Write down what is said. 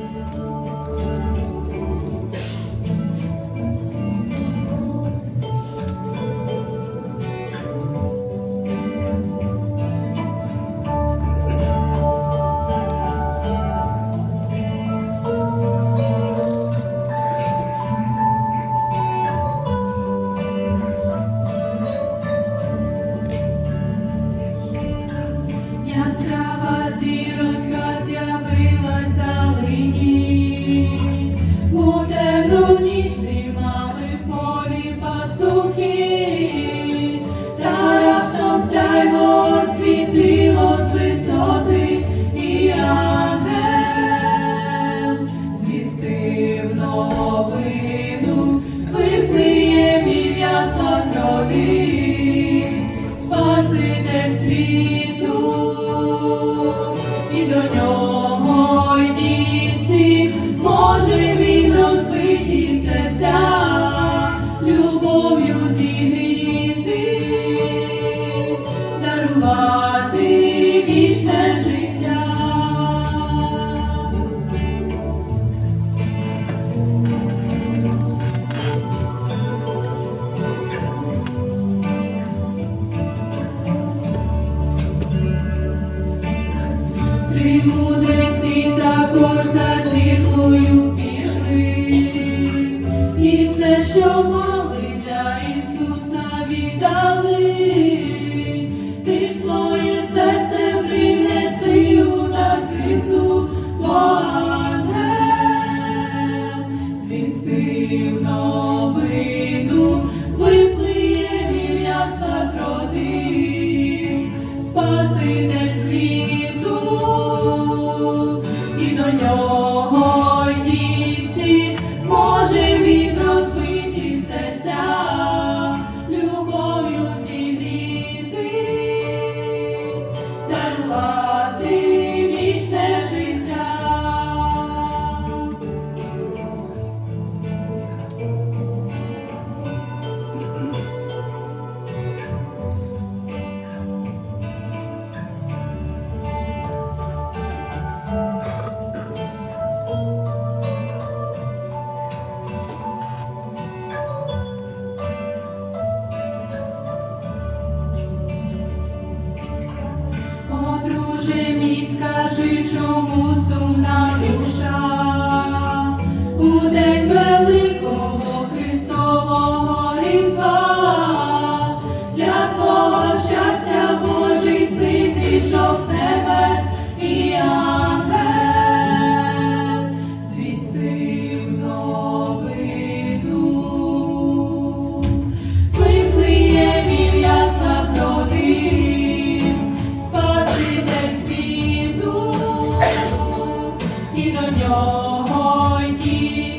Senhor. вічне життя. Три мудреці також за зіркою пішли, і все, що мали для Ісуса віддали. Богодійці, може. скажи, чому. до нього йти.